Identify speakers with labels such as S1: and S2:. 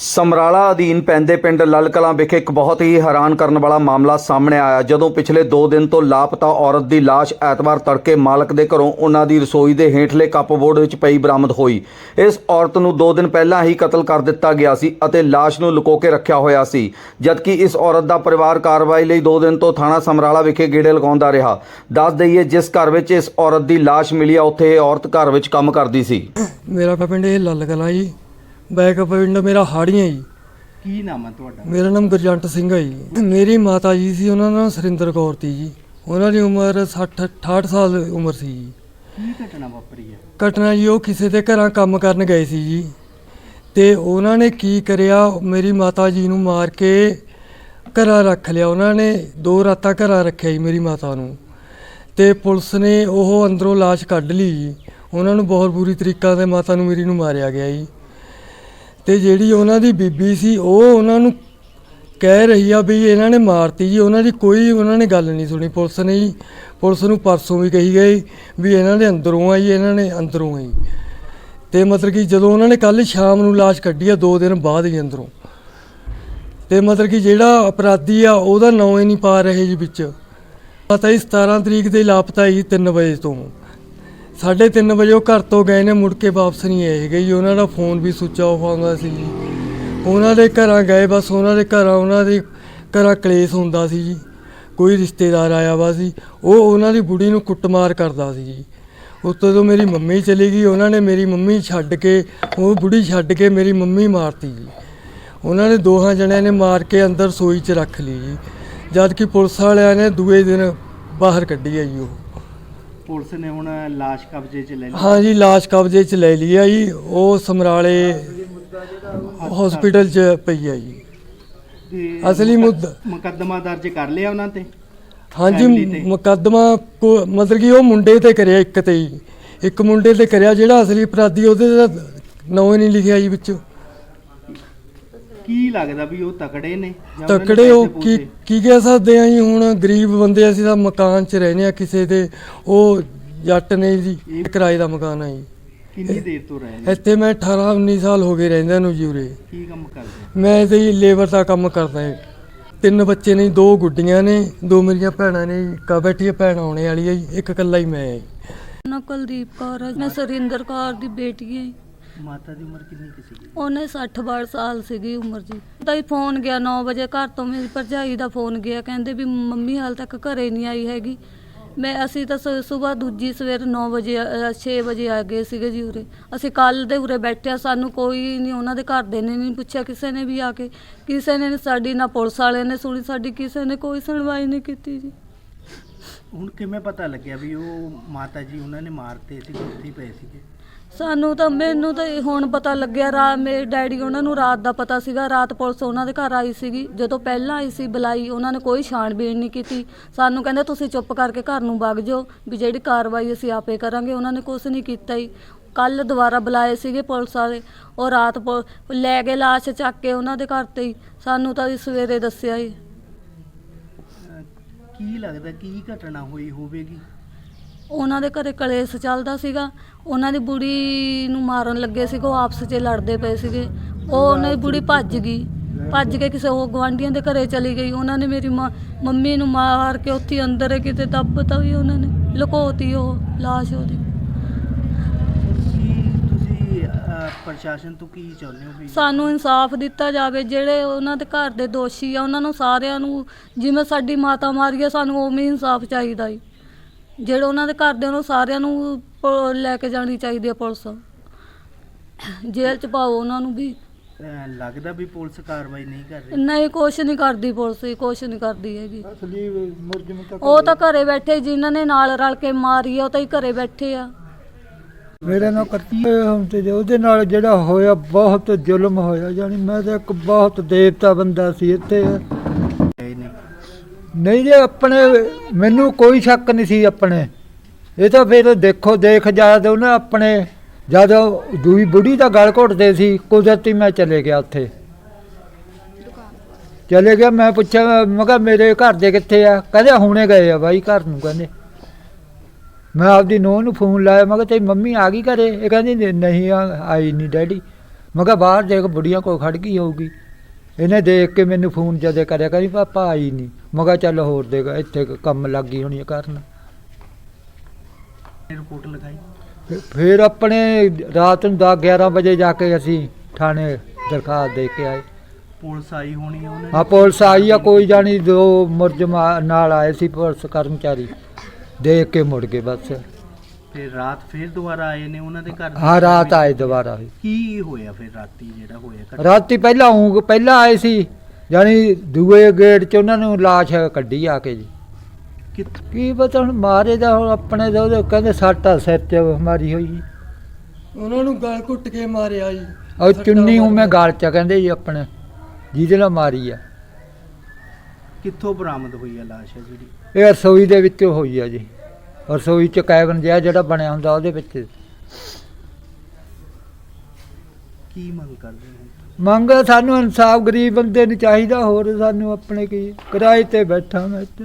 S1: ਸਮਰਾਲਾ ਅਧੀਨ ਪੈਂਦੇ ਪਿੰਡ ਲਲਕਲਾਂ ਵਿਖੇ ਇੱਕ ਬਹੁਤ ਹੀ ਹੈਰਾਨ ਕਰਨ ਵਾਲਾ ਮਾਮਲਾ ਸਾਹਮਣੇ ਆਇਆ। ਜਦੋਂ ਪਿਛਲੇ 2 ਦਿਨ ਤੋਂ ਲਾਪਤਾ ਔਰਤ ਦੀ ਲਾਸ਼ ਐਤਵਾਰ ਤੜਕੇ ਮਾਲਕ ਦੇ ਘਰੋਂ ਉਹਨਾਂ ਦੀ ਰਸੋਈ ਦੇ ਹੇਠਲੇ ਕੱਪਬੋਰਡ ਵਿੱਚ ਪਈ ਬਰਾਮਦ ਹੋਈ। ਇਸ ਔਰਤ ਨੂੰ 2 ਦਿਨ ਪਹਿਲਾਂ ਹੀ ਕਤਲ ਕਰ ਦਿੱਤਾ ਗਿਆ ਸੀ ਅਤੇ ਲਾਸ਼ ਨੂੰ ਲੁਕੋ ਕੇ ਰੱਖਿਆ ਹੋਇਆ ਸੀ, ਜਦਕਿ ਇਸ ਔਰਤ ਦਾ ਪਰਿਵਾਰ ਕਾਰਵਾਈ ਲਈ 2 ਦਿਨ ਤੋਂ ਥਾਣਾ ਸਮਰਾਲਾ ਵਿਖੇ ਗੇੜੇ ਲਗਾਉਂਦਾ ਰਿਹਾ। ਦੱਸ ਦਈਏ, ਜਿਸ ਘਰ ਵਿੱਚ ਇਸ ਔਰਤ ਦੀ ਲਾਸ਼ ਮਿਲੀ ਆ, ਉੱਥੇ ਇਹ ਔਰਤ ਘਰ ਵਿੱਚ ਕੰਮ ਕਰਦੀ ਸੀ।
S2: ਮੇਰਾ ਤਾਂ ਪਿੰਡ ਇਹ ਲੱਲ ਕਲਾਂ ਜੀ। ਬੈਕ ਪਿੰਡ ਮੇਰਾ ਹਾੜੀਆਂ ਜੀ।
S3: ਕੀ ਨਾਮ ਹੈ ਤੁਹਾਡਾ?
S2: ਮੇਰਾ ਨਾਮ ਗੁਰਜੰਟ ਸਿੰਘ ਹੈ ਜੀ। ਮੇਰੀ ਮਾਤਾ ਜੀ ਸੀ ਉਹਨਾਂ ਦਾ ਨਾਮ ਸੁਰਿੰਦਰ ਕੌਰ ਤੀ ਜੀ। ਉਹਨਾਂ ਦੀ ਉਮਰ 60 68 ਸਾਲ ਉਮਰ ਸੀ ਜੀ।
S3: ਕੀ ਘਟਨਾ ਵਾਪਰੀ ਹੈ
S2: ਘਟਨਾ ਜੀ ਉਹ ਕਿਸੇ ਦੇ ਘਰਾਂ ਕੰਮ ਕਰਨ ਗਏ ਸੀ ਜੀ। ਤੇ ਉਹਨਾਂ ਨੇ ਕੀ ਕਰਿਆ ਮੇਰੀ ਮਾਤਾ ਜੀ ਨੂੰ ਮਾਰ ਕੇ ਘਰਾਂ ਰੱਖ ਲਿਆ। ਉਹਨਾਂ ਨੇ ਦੋ ਰਾਤਾਂ ਘਰਾਂ ਰੱਖਿਆ ਜੀ ਮੇਰੀ ਮਾਤਾ ਨੂੰ। ਤੇ ਪੁਲਿਸ ਨੇ ਉਹ ਅੰਦਰੋਂ ਲਾਸ਼ ਕੱਢ ਲਈ ਜੀ। ਉਹਨਾਂ ਨੂੰ ਬਹੁਤ ਬੁਰੀ ਤਰੀਕਾ ਤੇ ਮਾਤਾ ਨੂੰ ਮੇਰੀ ਨੂੰ ਮਾਰਿਆ ਗਿਆ ਜੀ। ਤੇ ਜਿਹੜੀ ਉਹਨਾਂ ਦੀ ਬੀਬੀ ਸੀ, ਉਹ ਉਹਨਾਂ ਨੂੰ ਕਹਿ ਰਹੀ ਆ ਵੀ ਇਹਨਾਂ ਨੇ ਮਾਰਤੀ ਜੀ। ਉਹਨਾਂ ਦੀ ਕੋਈ ਉਹਨਾਂ ਨੇ ਗੱਲ ਨਹੀਂ ਸੁਣੀ। ਪੁਲਿਸ ਨੇ ਜੀ, ਪੁਲਿਸ ਨੂੰ ਪਰਸੋਂ ਵੀ ਕਹੀ ਗਈ ਵੀ ਇਹਨਾਂ ਦੇ ਅੰਦਰੋਂ ਆ ਜੀ, ਇਹਨਾਂ ਨੇ ਅੰਦਰੋਂ ਆ ਜੀ। ਤੇ ਮਤਲਬ ਕਿ ਜਦੋਂ ਉਹਨਾਂ ਨੇ ਕੱਲ ਸ਼ਾਮ ਨੂੰ ਲਾਸ਼ ਕੱਢੀ ਆ 2 ਦਿਨ ਬਾਅਦ ਹੀ ਅੰਦਰੋਂ। ਤੇ ਮਤਲਬ ਕਿ ਜਿਹੜਾ ਅਪਰਾਧੀ ਆ, ਉਹਦਾ ਨਾਂ ਹੀ ਨਹੀਂ ਪਾ ਰਹੇ ਜੀ ਵਿੱਚ। ਪਤਾ ਹੀ 17 ਤਰੀਕ ਦੇ ਲਾਪਤਾ ਹੀ 3 ਵਜੇ ਤੋਂ। ਸਾਢੇ ਤਿੰਨ ਵਜੇ ਉਹ ਘਰ ਤੋਂ ਗਏ ਨੇ, ਮੁੜ ਕੇ ਵਾਪਸ ਨਹੀਂ ਆਏ ਹੈਗੇ ਜੀ। ਉਹਨਾਂ ਦਾ ਫੋਨ ਵੀ ਸੁੱਚ ਆਫ ਆਉਂਦਾ ਸੀ ਜੀ। ਉਹਨਾਂ ਦੇ ਘਰਾਂ ਗਏ, ਬਸ ਉਹਨਾਂ ਦੇ ਘਰਾਂ, ਉਹਨਾਂ ਦੇ ਘਰਾਂ ਕਲੇਸ਼ ਹੁੰਦਾ ਸੀ ਜੀ। ਕੋਈ ਰਿਸ਼ਤੇਦਾਰ ਆਇਆ ਵਾ ਸੀ, ਉਹ ਉਹਨਾਂ ਦੀ ਬੁੜੀ ਨੂੰ ਕੁੱਟਮਾਰ ਕਰਦਾ ਸੀ ਜੀ। ਉੱਤੋਂ ਤੋਂ ਮੇਰੀ ਮੰਮੀ ਚਲੀ ਗਈ, ਉਹਨਾਂ ਨੇ ਮੇਰੀ ਮੰਮੀ ਛੱਡ ਕੇ, ਉਹ ਬੁੜੀ ਛੱਡ ਕੇ ਮੇਰੀ ਮੰਮੀ ਮਾਰਤੀ ਜੀ। ਉਹਨਾਂ ਨੇ ਦੋਹਾਂ ਜਣਿਆਂ ਨੇ ਮਾਰ ਕੇ ਅੰਦਰ ਸੋਈ 'ਚ ਰੱਖ ਲਈ ਜੀ। ਜਦ ਕਿ ਪੁਲਿਸ ਵਾਲਿਆਂ ਨੇ ਦੂਏ ਦਿਨ ਬਾਹਰ ਕੱਢੀ ਹੈ ਜੀ ਉਹ।
S3: ਪੁਲਿਸ ਨੇ ਹੁਣ ਲਾਸ਼ ਕਬਜ਼ੇ 'ਚ ਲੈ ਲਈ?
S2: ਹਾਂ ਜੀ ਲਾਸ਼ ਕਬਜ਼ੇ 'ਚ ਲੈ ਲਈ ਆ ਜੀ। ਉਹ ਸਮਰਾਲੇ ਹਸਪੀਟਲ 'ਚ ਪਈ ਆ ਜੀ।
S3: ਤੇ
S2: ਅਸਲੀ ਮੁੱਦਾ
S3: ਮੁਕੱਦਮਾ ਦਰਜ ਕਰ ਲਿਆ ਉਹਨਾਂ ਤੇ?
S2: ਹਾਂਜੀ
S3: Family ਤੇ।
S2: ਮੁਕੱਦਮਾ ਕੋ- ਮਤਲਬ ਕਿ ਉਹ ਮੁੰਡੇ ਤੇ ਕਰਿਆ ਇੱਕ ਤੇ ਹੀ ਇੱਕ ਮੁੰਡੇ ਤੇ ਕਰਿਆ ਜਿਹੜਾ ਅਸਲੀ ਅਪਰਾਧੀ ਉਹਦੇ ਦਾ ਨਾਂ ਹੀ ਨਹੀਂ ਲਿਖਿਆ ਜੀ ਵਿੱਚ।
S3: ਕੀ ਲੱਗਦਾ ਵੀ ਉਹ ਤਕੜੇ ਨੇ ਜਾਂ ਉਹਨਾਂ ਨੇ
S2: ਤਕੜੇ ਉਹ
S3: ਪੈਸੇ
S2: ਕੀ ਕੀ ਕਹਿ ਸਕਦੇ ਆ ਜੀ ਹੁਣ ਗਰੀਬ ਬੰਦੇ ਅਸੀਂ ਤਾਂ ਮਕਾਨ 'ਚ ਰਹਿੰਦੇ ਆ ਕਿਸੇ ਦੇ ਉਹ ਜੱਟ ਨੇ ਜੀ ਕਿਰਾਏ ਦਾ ਮਕਾਨ ਆ ਜੀ।
S3: ਕਿੰਨੀ ਦੇਰ ਤੋਂ ਰਹੇ ਨੇ?
S2: ਇੱਥੇ ਮੈਂ 18 19 ਸਾਲ ਹੋ ਗਏ ਰਹਿੰਦਿਆਂ ਨੂੰ ਜੀ ਉਰੇ।
S3: ਕੀ ਕੰਮ ਕਰਦੇ
S2: ਮੈਂ ਤੇ ਜੀ ਲੇਬਰ ਦਾ ਕੰਮ ਕਰਦਾ ਹਾਂ ਤਿੰਨ ਬੱਚੇ ਨੇ ਜੀ, ਦੋ ਗੁੱਡੀਆਂ ਨੇ ਦੋ ਮੇਰੀਆਂ ਭੈਣਾਂ ਨੇ ਜੀ ਕਾ ਬੈਠੀ ਭੈਣ ਆਉਣੇ ਵਾਲੀ ਹੈ ਜੀ ਇੱਕ ਇਕੱਲਾ ਹੀ ਮੈਂ ਹਾਂ ਜੀ।
S4: ਨਾ ਕੁਲਦੀਪ ਕੌਰ। ਮੈਂ ਸੁਰਿੰਦਰ ਕੌਰ ਦੀ ਬੇਟੀ ਹਾਂ ਜੀ।
S3: ਮਾਤਾ ਦੀ ਉਮਰ ਕਿੰਨੀ ਕੁ ਸੀਗੀ?
S4: ਉਹਨੇ 60 ਬਾਰ ਸਾਲ ਸੀਗੀ ਉਮਰ ਜੀ। ਤਾਂ ਹੀ ਫੋਨ ਗਿਆ 9 ਵਜੇ ਘਰ ਤੋਂ ਮੇਰੀ ਭਰਜਾਈ ਦਾ ਫੋਨ ਗਿਆ। ਕਹਿੰਦੇ ਵੀ ਮੰਮੀ ਹਾਲ ਤੱਕ ਘਰੇ ਨਹੀਂ ਆਈ ਹੈਗੀ। ਮੈਂ ਅਸੀਂ ਤਾਂ ਸਵੇਰ ਦੂਜੀ ਸਵੇਰ 9 ਵਜੇ 6 ਵਜੇ ਆ ਗਏ ਸੀਗੇ ਜੀ ਉਰੇ। ਅਸੀਂ ਕੱਲ ਦੇ ਉਰੇ ਬੈਠਿਆ ਸਾਨੂੰ ਕੋਈ ਨਹੀਂ ਉਹਨਾਂ ਦੇ ਘਰ ਦੇ ਨੇ ਨਹੀਂ ਪੁੱਛਿਆ ਕਿਸੇ ਨੇ ਵੀ ਆ ਕੇ। ਕਿਸੇ ਨੇ ਸਾਡੀ ਨਾ ਪੁਲਿਸ ਵਾਲਿਆਂ ਨੇ ਸੁਣੀ ਸਾਡੀ ਕਿਸੇ ਨੇ ਕੋਈ ਸੁਣਵਾਈ ਨਹੀਂ ਕੀਤੀ ਜੀ।
S3: ਹੁਣ ਕਿਵੇਂ ਪਤਾ ਲੱਗਿਆ ਵੀ ਉਹ ਮਾਤਾ ਜੀ ਉਹਨਾਂ ਨੇ ਮਾਰਤੇ ਸੀ ਹੀ ਪਏ ਸੀਗੇ?
S4: ਸਾਨੂੰ ਤਾਂ ਮੈਨੂੰ ਤਾਂ ਇਹ ਹੁਣ ਪਤਾ ਲੱਗਿਆ, ਰਾ ਮੇਰੇ ਡੈਡੀ ਉਹਨਾਂ ਨੂੰ ਰਾਤ ਦਾ ਪਤਾ ਸੀਗਾ, ਰਾਤ ਪੁਲਿਸ ਉਹਨਾਂ ਦੇ ਘਰ ਆਈ ਸੀਗੀ। ਜਦੋਂ ਪਹਿਲਾਂ ਆਈ ਸੀ ਬੁਲਾਈ, ਉਹਨਾਂ ਨੇ ਕੋਈ ਛਾਣਬੀਣ ਨਹੀਂ ਕੀਤੀ। ਸਾਨੂੰ ਕਹਿੰਦੇ ਤੁਸੀਂ ਚੁੱਪ ਕਰਕੇ ਘਰ ਨੂੰ ਵਗ ਜਾਓ, ਵੀ ਜਿਹੜੀ ਕਾਰਵਾਈ ਅਸੀਂ ਆਪੇ ਕਰਾਂਗੇ, ਉਹਨਾਂ ਨੇ ਕੁਝ ਨਹੀਂ ਕੀਤਾ ਹੀ। ਕੱਲ ਦੁਬਾਰਾ ਬੁਲਾਏ ਸੀਗੇ ਪੁਲਿਸ ਵਾਲੇ, ਉਹ ਰਾਤ ਪੁ- ਲੈ ਗਏ ਲਾਸ਼ ਚੱਕ ਕੇ ਉਹਨਾਂ ਦੇ ਘਰ ਤੇ ਹੀ। ਸਾਨੂੰ ਤਾਂ ਜੀ ਸਵੇਰੇ ਦੱਸਿਆ ਹੀ।
S3: ਅਹ ਕੀ ਲੱਗਦਾ, ਕੀ ਘਟਨਾ ਹੋਈ ਹੋਵੇਗੀ?
S4: ਉਹਨਾਂ ਦੇ ਘਰੇ ਕਲੇਸ਼ ਚੱਲਦਾ ਸੀਗਾ। ਉਹਨਾਂ ਦੀ ਬੁੜੀ ਨੂੰ ਮਾਰਨ ਲੱਗੇ ਸੀਗੇ ਉਹ ਆਪਸ 'ਚ ਲੜਦੇ ਪਏ ਸੀਗੇ। ਉਹ ਉਹਨਾਂ ਦੀ ਬੁੜੀ ਭੱਜ ਗਈ। ਭੱਜ ਕੇ ਕਿਸੇ ਉਹ ਗਵਾਂਢੀਆਂ ਦੇ ਘਰੇ ਚਲੀ ਗਈ। ਉਹਨਾਂ ਨੇ ਮੇਰੀ ਮਾਂ- ਮੰਮੀ ਨੂੰ ਮਾਰ ਕੇ ਉੱਥੇ ਅੰਦਰ ਕਿਤੇ ਦੱਬਤਾ ਵੀ ਉਹਨਾਂ ਨੇ। ਲੁਕੋਤੀ ਉਹ ਲਾਸ਼ ਉਹਦੀ।
S3: ਕੀ ਤੁਸੀਂ ਅਹ, ਪ੍ਰਸ਼ਾਸਨ ਤੋਂ ਕੀ ਚਾਹੁੰਦੇ ਹੋ ਵੀ
S4: ਸਾਨੂੰ ਇਨਸਾਫ ਦਿੱਤਾ ਜਾਵੇ। ਜਿਹੜੇ ਉਹਨਾਂ ਦੇ ਘਰ ਦੇ ਦੋਸ਼ੀ ਆ ਉਹਨਾਂ ਨੂੰ ਸਾਰਿਆਂ ਨੂੰ ਜਿਵੇਂ ਸਾਡੀ ਮਾਤਾ ਮਾਰੀ ਆ ਸਾਨੂੰ ਉਵੇਂ ਹੀ ਇਨਸਾਫ ਚਾਹੀਦਾ ਈ ਜਿਹੜੇ ਉਹਨਾਂ ਦੇ ਘਰ ਦੇ ਉਹਨੂੰ ਸਾਰਿਆਂ ਨੂੰ ਪ- ਲੈ ਕੇ ਜਾਣੀ ਚਾਹੀਦੀ ਆ ਪੁਲਿਸ। ਜੇਲ੍ਹ ਚ ਪਾਓ ਉਹਨਾਂ ਨੂੰ ਵੀ।
S3: ਅਹ, ਲੱਗਦਾ ਵੀ ਪੁਲਿਸ ਕਾਰਵਾਈ ਨਹੀਂ ਕਰ ਰਹੀ।
S4: ਨਹੀਂ ਕੁਛ ਨਹੀਂ ਕਰਦੀ ਪੁਲਿਸ ਹੀ ਕੁਛ ਨਹੀਂ ਕਰਦੀ ਹੈਗੀ। ਉਹ ਤਾਂ ਘਰੇ ਬੈਠੇ ਜਿਨ੍ਹਾਂ ਨੇ ਨਾਲ ਰਲ ਕੇ ਮਾਰੀ ਆ ਉਹ ਤਾਂ ਹੀ ਘਰੇ ਬੈਠੇ ਆ।
S5: ਮੇਰੇ ਨਾਲ ਕਰਤੀ ਹੁਣ ਤੇ ਉਹਦੇ ਨਾਲ ਜਿਹੜਾ ਹੋਇਆ ਬਹੁਤ ਜ਼ੁਲਮ ਹੋਇਆ। ਜਾਨੀ ਮੈਂ ਤਾਂ ਇੱਕ ਬਹੁਤ ਦੇਵਤਾ ਬੰਦਾ ਸੀ ਇੱਥੇ।
S3: ਨੇ
S5: ਨਹੀਂ ਜੇ ਆਪਣੇ, ਮੈਨੂੰ ਕੋਈ ਸ਼ੱਕ ਨਹੀਂ ਸੀ ਆਪਣੇ। ਇਹ ਤਾਂ ਫਿਰ ਦੇਖੋ, ਦੇਖ ਜਦ ਉਹਨੇ ਆਪਣੇ, ਜਦੋਂ ਦੂਈ ਬੁੜੀ ਦਾ ਗਲ ਘੁੱਟਦੇ ਸੀ, ਕੁਦਰਤੀ ਮੈਂ ਚਲੇ ਗਿਆ ਉੱਥੇ। ਚਲੇ ਗਿਆ, ਮੈਂ ਪੁੱਛਿਆ, ਮੈਂ ਕਿਹਾ, ਮੇਰੇ ਘਰ ਦੇ ਕਿੱਥੇ ਆ? ਕਹਿੰਦੇ, ਹੁਣੇ ਗਏ ਆ ਬਾਈ, ਘਰ ਨੂੰ, ਕਹਿੰਦੇ। ਮੈਂ ਆਪਦੀ ਨੂੰਹ ਨੂੰ ਫੋਨ ਲਾਇਆ, ਮੈਂ ਕਿਹਾ, ਤੇਰੀ ਮੰਮੀ ਆ ਗਈ ਘਰੇ? ਇਹ ਕਹਿੰਦੀ, ਨਹੀਂ- ਆਈ ਨਹੀਂ ਡੈਡੀ। ਮੈਂ ਕਿਹਾ, ਬਾਹਰ ਦੇਖ ਬੁੜੀਆਂ ਕੋਲ ਖੜ ਗਈ ਹੋਊਗੀ। ਇਹਨੇ ਦੇਖ ਕੇ ਮੈਨੂੰ ਫੋਨ ਜਦੇ ਕਰਿਆ ਕਰੀ ਪਾਪਾ ਆਈ ਨਹੀਂ ਮੈਂ ਕਿਹਾ ਚੱਲ ਹੋਰ ਦੇਗਾ ਇੱਥੇ ਕੰਮ ਲੱਗ ਗਈ ਹੋਣੀ ਆ ਕਰਨ।
S3: ਰਿਪੋਰਟ
S5: ਫਿਰ- ਫਿਰ ਆਪਣੇ ਰਾਤ ਨੂੰ 10 11 ਵਜੇ ਜਾ ਕੇ ਅਸੀਂ ਥਾਣੇ ਦਰਖਾਸਤ ਦੇ ਕੇ ਆਏ।
S3: ਪੁਲਿਸ ਆਈ ਹੋਣੀ ਆ ਉਹਨਾਂ?
S5: ਆ ਪੁਲਿਸ ਆਈ ਆ ਕੋਈ ਜਾਣੀ ਦੋ ਮੁਰਜਮ ਨਾਲ ਆਏ ਸੀ ਪੁਲਿਸ ਕਰਮਚਾਰੀ। ਦੇਖ ਕੇ ਮੁੜ ਗਏ ਬਸ।
S3: ਫਿਰ ਰਾਤ ਫਿਰ ਦੁਬਾਰਾ ਆਏ ਨੇ ਉਹਨਾਂ ਦੇ ਘਰ
S5: ਹਾਂ ਰਾਤ ਆਏ ਦੁਬਾਰਾ ਵੀ
S3: ਕੀ ਹੋਇਆ ਫਿਰ ਰਾਤੀ ਜਿਹੜਾ ਹੋਇਆ ਘਟਨਾ?
S5: ਰਾਤੀ ਪਹਿਲਾਂ ਊਂ ਪਹਿਲਾਂ ਆਏ ਸੀ ਜਾਣੀ ਦੂਏ ਗੇਟ 'ਚ ਉਹਨਾਂ ਨੂੰ ਲਾਸ਼ ਕੱਢੀ ਆ ਕੇ ਜੀ।
S3: ਕਿੱਥ-
S5: ਕੀ ਪਤਾ ਹੁਣ ਮਾਰੇ ਦਾ ਹੁਣ ਆਪਣੇ ਦਾ ਉਹਦੇ ਕਹਿੰਦੇ ਸੱਟਾ ਸਿਰ 'ਚ ਮਾਰੀ ਹੋਈ ਜੀ।
S2: ਉਹਨਾਂ ਨੂੰ ਗਲ ਘੁੱਟ ਕੇ ਮਾਰਿਆ ਜੀ।
S5: ਉਹ
S2: ਸੱਟਾਂ
S5: ਚੁੰਨੀ ਉਵੇਂ
S2: ਮਾਰੀਆਂ।
S5: ਗਾਲ 'ਚ ਕਹਿੰਦੇ ਜੀ ਆਪਣੇ ਜਿਹਦੇ ਨਾਲ ਮਾਰੀ ਆ।
S3: ਕਿੱਥੋਂ ਬਰਾਮਦ ਹੋਈ ਆ ਲਾਸ਼ ਹੈ ਜਿਹੜੀ?
S5: ਇਹ ਰਸੋਈ ਦੇ ਵਿੱਚ ਹੋਈ ਆ ਜੀ। ਰਸੋਈ 'ਚ ਕੈਬਨ ਜਿਹਾ ਜਿਹੜਾ ਬਣਿਆ ਹੁੰਦਾ ਉਹਦੇ ਵਿੱਚ।
S3: ਕੀ ਮੰਗ ਕਰਦੇ ਹੋ
S5: ਮੰਗ ਸਾਨੂੰ ਇਨਸਾਫ ਗਰੀਬ ਬੰਦੇ ਨੂੰ ਚਾਹੀਦਾ ਹੋਰ ਸਾਨੂੰ ਆਪਣੇ ਕੀ ਕਿਰਾਏ ਤੇ ਬੈਠਾ ਮੈਂ ਇੱਥੇ।